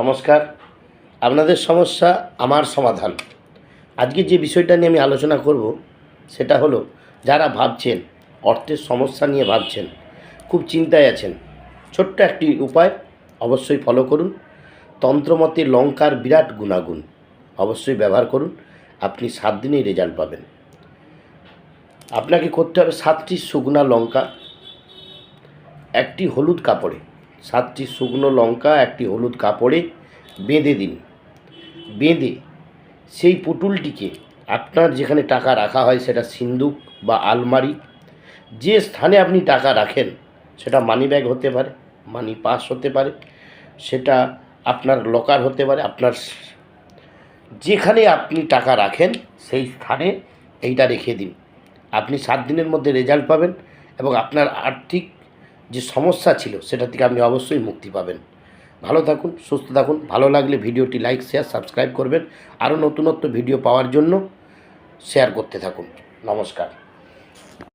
নমস্কার। আপনাদের সমস্যা, আমার সমাধান। আজকে যে বিষয়টা নিয়ে আমি আলোচনা করব, সেটা হলো, যারা ভাবছেন, অর্থের সমস্যা নিয়ে ভাবছেন, খুব চিন্তায় আছেন, ছোট্ট একটি উপায় অবশ্যই ফলো করুন। তন্ত্রমতে লঙ্কার বিরাট গুণাগুণ অবশ্যই ব্যবহার করুন, আপনি সাত দিনেই রেজাল্ট পাবেন। আপনাকে করতে হবে সাতটি শুকনা লঙ্কা, একটি হলুদ কাপড়ে। সাতটি শুকনো লঙ্কা, একটি হলুদ কাপড়ে বেঁধে দিন। বেঁধে সেই পুটুলটিকে আপনার যেখানে টাকা রাখা হয় সেটা সিন্দুক বা আলমারি, যে স্থানে আপনি টাকা রাখেন, সেটা মানি ব্যাগ হতে পারে মানি পাস হতে পারে, সেটা আপনার লকার হতে পারে, আপনার যেখানে আপনি টাকা রাখেন, সেই স্থানে এইটা রেখে দিন। আপনি সাত দিনের মধ্যে রেজাল্ট পাবেন এবং আপনার আর্থিক যে সমস্যা ছিল সেটা থেকে আপনি অবশ্যই মুক্তি পাবেন। ভালো থাকুন, সুস্থ থাকুন, ভালো লাগলে ভিডিওটি লাইক, শেয়ার, সাবস্ক্রাইব করবেন। আরও নতুনত্ব ভিডিও পাওয়ার জন্য শেয়ার করতে থাকুন। নমস্কার।